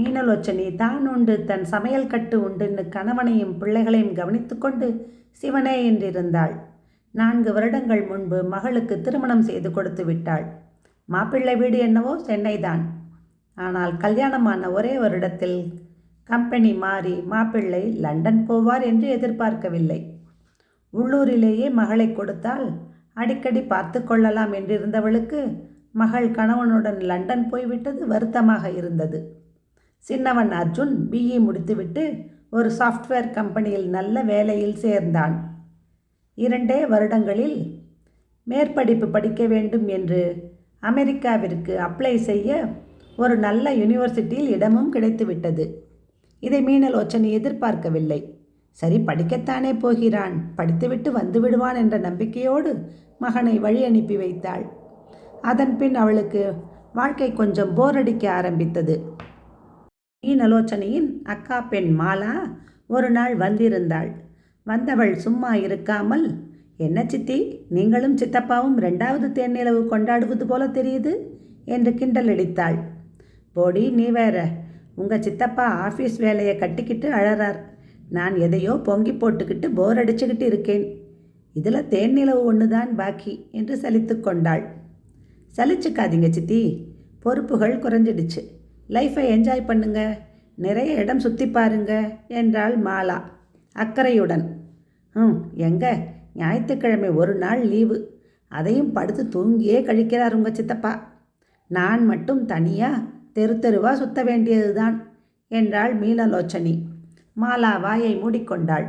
மீனலோச்சனி தான் உண்டு தன் சமையல் கட்டு உண்டுன்னு கணவனையும் பிள்ளைகளையும் கவனித்துக்கொண்டு சிவனே என்றிருந்தாள். நான்கு வருடங்கள் முன்பு மகளுக்கு திருமணம் செய்து கொடுத்து விட்டாள். மாப்பிள்ளை வீடு என்னவோ சென்னைதான். ஆனால் கல்யாணமான ஒரே வருடத்தில் கம்பெனி மாறி மாப்பிள்ளை லண்டன் போவார் என்று எதிர்பார்க்கவில்லை. உள்ளூரிலேயே மகளை கொடுத்தால் அடிக்கடி பார்த்து கொள்ளலாம் என்றிருந்தவளுக்கு மகள் கணவனுடன் லண்டன் போய்விட்டது வருத்தமாக இருந்தது. சின்னவன் அர்ஜுன் பிஇ முடித்துவிட்டு ஒரு சாஃப்ட்வேர் கம்பெனியில் நல்ல வேலையில் சேர்ந்தான். இரண்டே வருடங்களில் மேற்படிப்பு படிக்க வேண்டும் என்று அமெரிக்காவிற்கு அப்ளை செய்ய ஒரு நல்ல யூனிவர்சிட்டியில் இடமும் கிடைத்துவிட்டது. இதை மீனலோச்சனை எதிர்பார்க்கவில்லை. சரி படிக்கத்தானே போகிறான். படித்துவிட்டு வந்து விடுவான் என்ற நம்பிக்கையோடு மகனை வழி அனுப்பி வைத்தாள். அதன்பின் அவளுக்கு வாழ்க்கை கொஞ்சம் போர் அடிக்க ஆரம்பித்தது. மீனலோச்சனையின் அக்கா பெண் மாலா ஒரு நாள் வந்திருந்தாள். வந்தவள் சும்மா இருக்காமல் என்ன சித்தி நீங்களும் சித்தப்பாவும் ரெண்டாவது தேன்நிலவு கொண்டாடுவது போல தெரியுது? என்று கிண்டல் அடித்தாள் போடி நீ வேற. உங்கள் சித்தப்பா ஆஃபீஸ் வேலையை கட்டிக்கிட்டு அழறார். நான் எதையோ பொங்கி போட்டுக்கிட்டு போர் அடிச்சுக்கிட்டு இருக்கேன். இதில் தேன்நிலவு ஒன்று தான் பாக்கி என்று சலித்து கொண்டாள். சலிச்சுக்காதீங்க சித்தி. பொறுப்புகள் குறைஞ்சிடுச்சு. லைஃப்பை என்ஜாய் பண்ணுங்க. நிறைய இடம் சுற்றி பாருங்க என்றாள் மாலா அக்கறையுடன். ம் எங்க? ஞாயிற்றுக்கிழமை ஒரு நாள் லீவு அதையும் படுத்து தூங்கியே கழிக்கிறார் உங்கள் சித்தப்பா. நான் மட்டும் தனியாக தெரு தெருவாக சுத்த வேண்டியதுதான் என்றாள் மீனலோச்சனி. மாலா வாயை மூடிக்கொண்டாள்.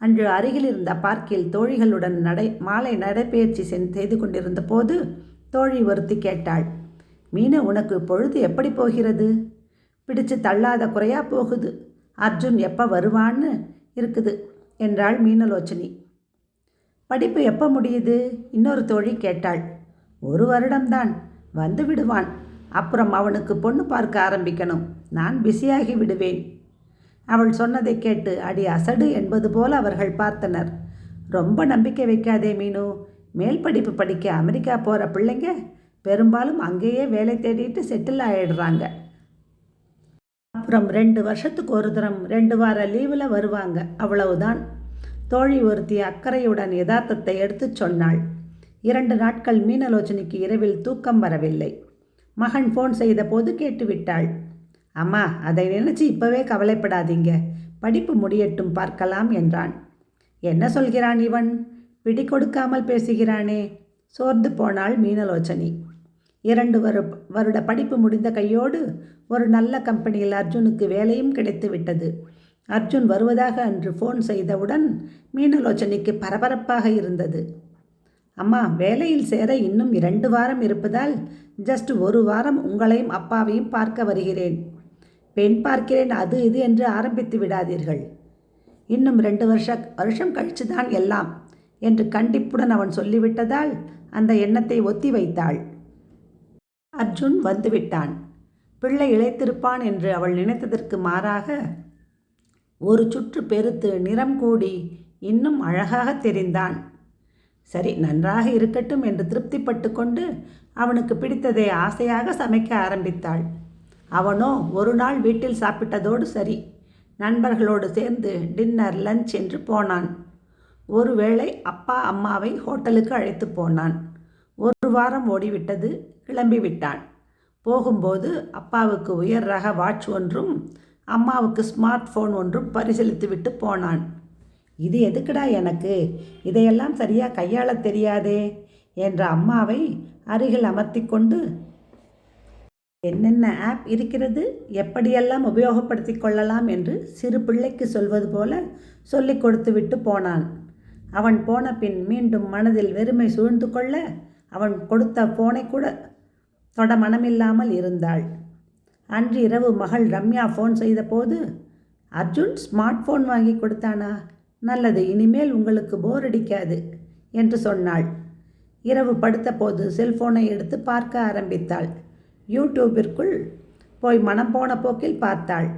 அன்று அருகில் இருந்த பார்க்கில் தோழிகளுடன் நடை மாலை நடைபயிற்சி சென் செய்து கொண்டிருந்த போது தோழி ஒருத்தி கேட்டாள். மீன உனக்கு பொழுது எப்படி போகிறது? பிடிச்சு தள்ளாத குறையா போகுது. அர்ஜுன் எப்போ வருவான்னு இருக்குது என்றாள் மீனலோச்சனி. படிப்பு எப்போ முடியுது? இன்னொரு தோழி கேட்டாள். ஒரு வருடம்தான் வந்து விடுவான். அப்புறம் அவனுக்கு பொண்ணு பார்க்க ஆரம்பிக்கணும். நான் பிஸியாகி விடுவேன். அவள் சொன்னதை கேட்டு அடி அசடு என்பது போல அவர்கள் பார்த்தனர். ரொம்ப நம்பிக்கை வைக்காதே மீனு. மேல் படிப்பு படிக்க அமெரிக்கா போகிற பிள்ளைங்க பெரும்பாலும் அங்கேயே வேலை தேடிட்டு செட்டில் ஆகிடுறாங்க அப்புறம் ரெண்டு வருஷத்துக்கு ஒரு தரம் ரெண்டு வார லீவில் வருவாங்க. அவ்வளவுதான். தோழி ஒருத்தி அக்கறையுடன் யதார்த்தத்தை எடுத்துச் சொன்னாள். இரண்டு நாட்கள் மீனலோச்சனைக்கு இரவில் தூக்கம் வரவில்லை. மகன் ஃபோன் செய்த போது கேட்டுவிட்டாள். அம்மா அதை நினைச்சு இப்பவே கவலைப்படாதீங்க. படிப்பு முடியட்டும் பார்க்கலாம் என்றான். என்ன சொல்கிறான் இவன்? பிடி கொடுக்காமல் பேசுகிறானே. சோர்ந்து போனாள் மீனலோச்சனி. இரண்டு வரு வருட படிப்பு முடிந்த கையோடு ஒரு நல்ல கம்பெனியில் அர்ஜுனுக்கு வேலையும் கிடைத்து விட்டது. அர்ஜுன் வருவதாக அன்று ஃபோன் செய்தவுடன் மீனலோச்சனிக்கு பரபரப்பாக இருந்தது. அம்மா வேலையில் சேர இன்னும் இரண்டு வாரம் இருப்பதால் ஜஸ்ட் ஒரு வாரம் உங்களையும் அப்பாவையும் பார்க்க வருகிறேன். பெண் பார்க்கிறேன் அது இது என்று ஆரம்பித்து விடாதீர்கள். இன்னும் ரெண்டு வருஷ வருஷம் கழிச்சு தான் எல்லாம் என்று கண்டிப்புடன் அவன் சொல்லிவிட்டதால் அந்த எண்ணத்தை ஒத்தி வைத்தாள். அர்ஜுன் வந்துவிட்டான். பிள்ளை இழைத்திருப்பான் என்று அவள் நினைத்ததற்கு மாறாக ஒரு சுற்று பெருத்து நிறம் கூடி இன்னும் அழகாக தெரிந்தான். சரி நன்றாக இருக்கட்டும் என்று திருப்திப்பட்டு கொண்டு அவனுக்கு பிடித்ததை ஆசையாக சமைக்க ஆரம்பித்தாள். அவனோ ஒரு நாள் வீட்டில் சாப்பிட்டதோடு சரி நண்பர்களோடு சேர்ந்து டின்னர் லஞ்ச் என்று போனான். ஒருவேளை அப்பா அம்மாவை ஹோட்டலுக்கு அழைத்து போனான். ஒரு வாரம் ஓடிவிட்டது கிளம்பிவிட்டான் போகும்போது அப்பாவுக்கு உயர் ரக வாட்ச் ஒன்றும் அம்மாவுக்கு ஸ்மார்ட் ஃபோன் ஒன்றும் பரிசீலித்து விட்டு போனான் இது எதுக்குடா எனக்கு? இதையெல்லாம் சரியாக கையாள தெரியாதே என்ற அம்மாவை அருகில் அமர்த்தி கொண்டு என்னென்ன ஆப் இருக்கிறது? எப்படியெல்லாம் உபயோகப்படுத்தி கொள்ளலாம்? என்று சிறு பிள்ளைக்கு சொல்வது போல சொல்லிக் கொடுத்து விட்டு போனான் அவன் போன பின் மீண்டும் மனதில் வெறுமை சூழ்ந்து கொள்ள அவன் கொடுத்த ஃபோனை கூட தொட மனமில்லாமல் இருந்தாள். அன்று இரவு மகள் ரம்யா ஃபோன் செய்தபோது அர்ஜுன் ஸ்மார்ட் ஃபோன் வாங்கி கொடுத்தானா? நல்லது இனிமேல் உங்களுக்கு போர் அடிக்காது என்று சொன்னாள். இரவு படுத்தபோது செல்போனை எடுத்து பார்க்க ஆரம்பித்தாள். யூடியூபிற்குள் போய் மனம் போன போக்கில் பார்த்தாள்.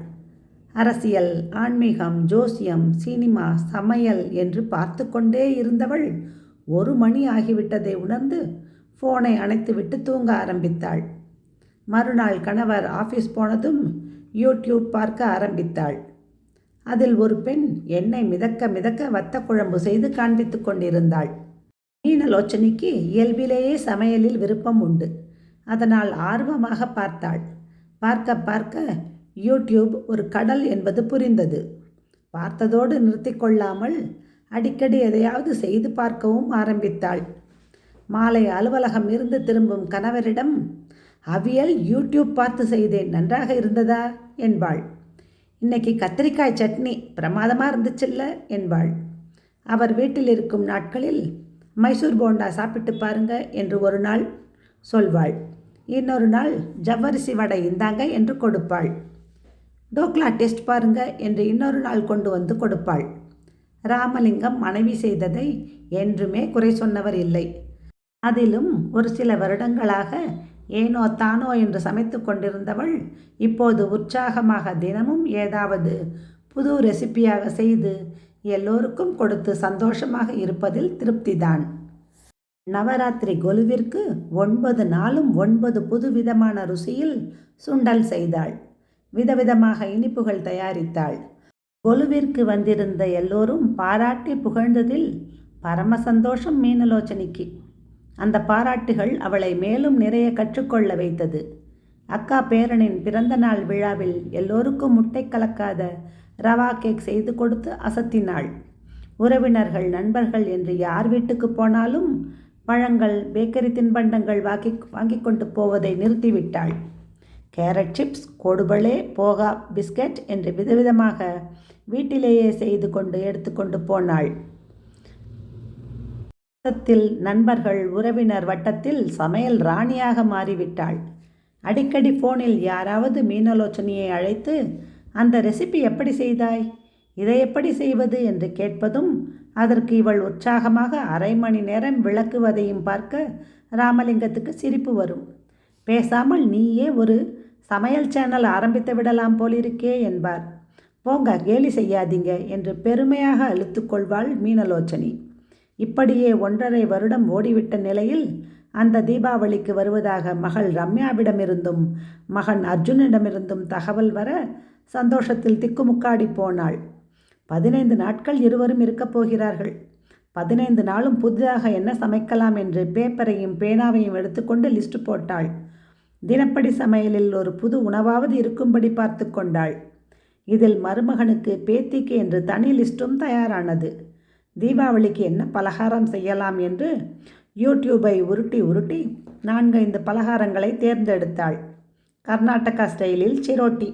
அரசியல் ஆன்மீகம் ஜோசியம் சினிமா சமையல் என்று பார்த்து கொண்டே இருந்தவள் ஒரு மணி ஆகிவிட்டதை உணர்ந்து ஃபோனை அணைத்துவிட்டு தூங்க ஆரம்பித்தாள். மறுநாள் கணவர் ஆஃபீஸ் போனதும் யூடியூப் பார்க்க ஆரம்பித்தாள். அதில் ஒரு பெண் எண்ணெய் மிதக்க மிதக்க வத்த குழம்பு செய்து காண்பித்து கொண்டிருந்தாள். மீனலோச்சனிக்கு இயல்பிலேயே சமையலில் விருப்பம் உண்டு. அதனால் ஆர்வமாக பார்த்தாள். பார்க்க பார்க்க யூடியூப் ஒரு கடல் என்பது புரிந்தது. பார்த்ததோடு நிறுத்தி கொள்ளாமல் அடிக்கடி எதையாவது செய்து பார்க்கவும் ஆரம்பித்தாள். மாலை அலுவலகம் இருந்து திரும்பும் கணவரிடம் அவியல் யூடியூப் பார்த்து செய்தேன் நன்றாக இருந்ததா? என்பாள். இன்னைக்கு கத்திரிக்காய் சட்னி பிரமாதமாக இருந்துச்சுல்ல? என்பாள். அவர் வீட்டில் இருக்கும் நாட்களில் மைசூர் போண்டா சாப்பிட்டு பாருங்க என்று ஒரு நாள் சொல்வாள். இன்னொரு நாள் ஜவ்வரிசி வடை இந்தாங்க என்று கொடுப்பாள். டோக்லா டெஸ்ட் பாருங்க என்று இன்னொரு நாள் கொண்டு வந்து கொடுப்பாள். ராமலிங்கம் மனைவி செய்ததை என்றுமே குறை சொன்னவர் இல்லை. அதிலும் ஒரு சில வருடங்களாக ஏனோ தானோ என்று சமைத்து கொண்டிருந்தவள் இப்போது உற்சாகமாக தினமும் ஏதாவது புது ரெசிப்பியாக செய்து எல்லோருக்கும் கொடுத்து சந்தோஷமாக இருப்பதில் திருப்திதான். நவராத்திரி கொலுவிற்கு ஒன்பது நாளும் ஒன்பது புதுவிதமான ருசியில் சுண்டல் செய்தாள். விதவிதமாக இனிப்புகள் தயாரித்தாள். கொலுவிற்கு வந்திருந்த எல்லோரும் பாராட்டி புகழ்ந்ததில் பரம சந்தோஷம் மீனலோச்சனைக்கு அந்த பாராட்டுகள் அவளை மேலும் நிறைய கற்றுக்கொள்ள வைத்தது. அக்கா பேரனின் பிறந்த நாள் விழாவில் எல்லோருக்கும் முட்டை கலக்காத ரவா கேக் செய்து கொடுத்து அசத்தினாள். உறவினர்கள் நண்பர்கள் என்று யார் வீட்டுக்கு போனாலும் பழங்கள் பேக்கரி தின்பண்டங்கள் வாங்கி வாங்கி கொண்டு போவதை நிறுத்திவிட்டாள். கேரட் சிப்ஸ் கொடுபளே போகா பிஸ்கட் என்று விதவிதமாக வீட்டிலேயே செய்து கொண்டு எடுத்துக்கொண்டு போனாள். வட்டத்தில் நண்பர்கள் உறவினர் வட்டத்தில் சமையல் ராணியாக மாறிவிட்டாள். அடிக்கடி ஃபோனில் யாராவது மீனலோச்சனையை அழைத்து அந்த ரெசிபி எப்படி செய்தாய்? இதை எப்படி செய்வது? என்று கேட்பதும் அதற்கு இவள் உற்சாகமாக அரை மணி நேரம் விளக்குவதையும் பார்க்க ராமலிங்கத்துக்கு சிரிப்பு வரும். பேசாமல் நீயே ஒரு சமையல் சேனல் ஆரம்பித்து விடலாம் போலிருக்கே என்பார். போங்க கேலி செய்யாதீங்க என்று பெருமையாக அழுத்துக்கொள்வாள் மீனலோச்சனி. இப்படியே ஒன்றரை வருடம் ஓடிவிட்ட நிலையில் அந்த தீபாவளிக்கு வருவதாக மகள் ரம்யாவிடமிருந்தும் மகன் அர்ஜுனிடமிருந்தும் தகவல் வர சந்தோஷத்தில் திக்குமுக்காடி போனாள். பதினைந்து நாட்கள் இருவரும் இருக்கப் போகிறார்கள். பதினைந்து நாளும் புதிதாக என்ன சமைக்கலாம் என்று பேப்பரையும் பேனாவையும் எடுத்துக்கொண்டு லிஸ்ட் போட்டாள். தினப்படி சமையலில் ஒரு புது உணவாவது இருக்கும்படி பார்த்து கொண்டாள். இதில் மருமகனுக்கு பேத்திக்கு என்று தனி லிஸ்ட்டும் தயாரானது. தீபாவளிக்கு என்ன பலகாரம் செய்யலாம் என்று யூடியூபை உருட்டி உருட்டி நான்கைந்து பலகாரங்களை தேர்ந்தெடுத்தாள். கர்நாடகா ஸ்டைலில் சிரோட்டி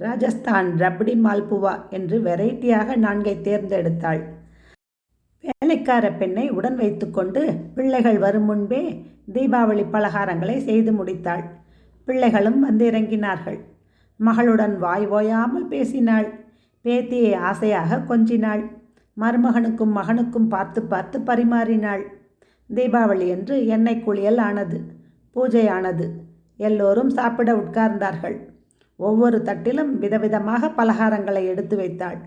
ராஜஸ்தான் ரப்டி மால்புவா என்று வெரைட்டியாக நான்கை தேர்ந்தெடுத்தாள். வேலைக்கார பெண்ணை உடன் வைத்துக்கொண்டு பிள்ளைகள் வரும் முன்பே தீபாவளி பலகாரங்களை செய்து முடித்தாள். பிள்ளைகளும் வந்து இறங்கினார்கள் மகளுடன் வாய் ஓயாமல் பேசினாள். பேத்தியை ஆசையாக கொஞ்சினாள். மருமகனுக்கும் மகனுக்கும் பார்த்து பார்த்து பரிமாறினாள். தீபாவளி என்று எண்ணெய் குளியல் ஆனது பூஜை ஆனது. எல்லோரும் சாப்பிட உட்கார்ந்தார்கள். ஒவ்வொரு தட்டிலும் விதவிதமாக பலகாரங்களை எடுத்து வைத்தாள்.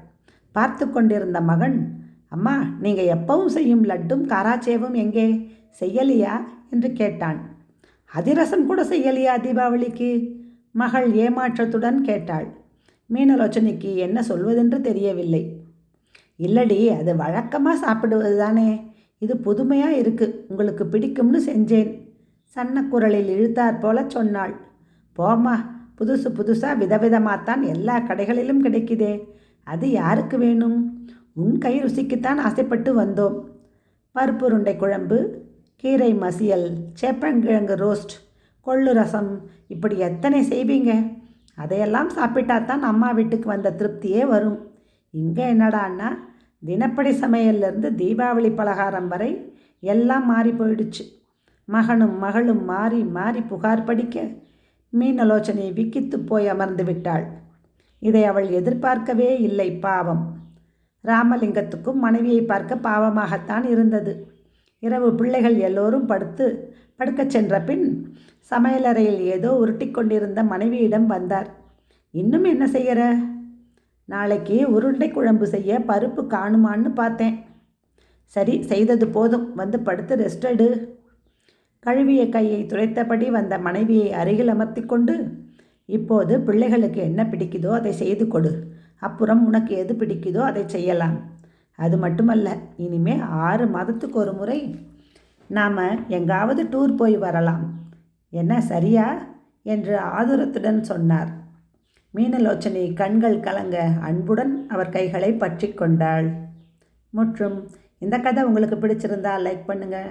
பார்த்து கொண்டிருந்த மகன் அம்மா நீங்கள் எப்பவும் செய்யும் லட்டும் காராச்சேவும் எங்கே? செய்யலையா? என்று கேட்டான். அதிரசம் கூட செய்யலையா தீபாவளிக்கு? மகள் ஏமாற்றத்துடன் கேட்டாள். மீனலோச்சனைக்கு என்ன சொல்வதென்று தெரியவில்லை. இல்லடி அது வழக்கமாக சாப்பிடுவது தானே இது புதுமையாக இருக்குது உங்களுக்கு பிடிக்கும்னு செஞ்சேன். சன்ன குரலில் இழுத்தாற் போல சொன்னாள். போம்மா புதுசு புதுசாக விதவிதமாகத்தான் எல்லா கடைகளிலும் கிடைக்குதே. அது யாருக்கு வேணும்? உன் கை ருசிக்குத்தான் ஆசைப்பட்டு வந்தோம். பருப்புருண்டை குழம்பு கீரை மசியல் சேப்பங்கிழங்கு ரோஸ்ட் கொள்ளு ரசம். இப்படி எத்தனை செய்வீங்க? அதையெல்லாம் சாப்பிட்டா தான் அம்மா வீட்டுக்கு வந்த திருப்தியே வரும். இங்கே என்னடான்னா தினப்படி சமையல்லேருந்து தீபாவளி பலகாரம் வரை எல்லாம் மாறி போயிடுச்சு. மகனும் மகளும் மாறி மாறி புகார் படிக்க மீனலோச்சனை விக்கித்து போய் அமர்ந்து விட்டாள். இதை அவள் எதிர்பார்க்கவே இல்லை பாவம். ராமலிங்கத்துக்கும் மனைவியை பார்க்க பாவமாகத்தான் இருந்தது. இரவு பிள்ளைகள் எல்லோரும் படுத்து படுக்கச் சென்ற பின் சமையலறையில் ஏதோ உருட்டி கொண்டிருந்த மனைவியிடம் வந்தார். இன்னும் என்ன செய்கிற நாளைக்கு உருண்டை குழம்பு செய்ய பருப்பு காணுமான்னு பார்த்தேன். சரி செய்தது போதும். வந்து படுத்து ரெஸ்ட் எடு. கழுவிய கையை துடைத்தபடி வந்த மனைவியை அருகில் அமர்த்தி கொண்டு இப்போது பிள்ளைகளுக்கு என்ன பிடிக்குதோ அதை செய்து கொடு. அப்புறம் உனக்கு எது பிடிக்குதோ அதை செய்யலாம். அது மட்டுமல்ல இனிமே ஆறு மாதத்துக்கு ஒரு முறை நாம் எங்காவது டூர் போய் வரலாம். என்ன சரியா? என்று ஆதுரத்துடன் சொன்னார். மீனலோச்சனை கண்கள் கலங்க அன்புடன் அவர் கைகளை பற்றி கொண்டாள். மற்றும் இந்த கதை உங்களுக்கு பிடிச்சிருந்தா லைக் பண்ணுங்கள்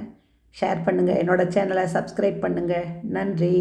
ஷேர் பண்ணுங்கள் என்னோடய சேனலை சப்ஸ்கிரைப் பண்ணுங்கள் நன்றி.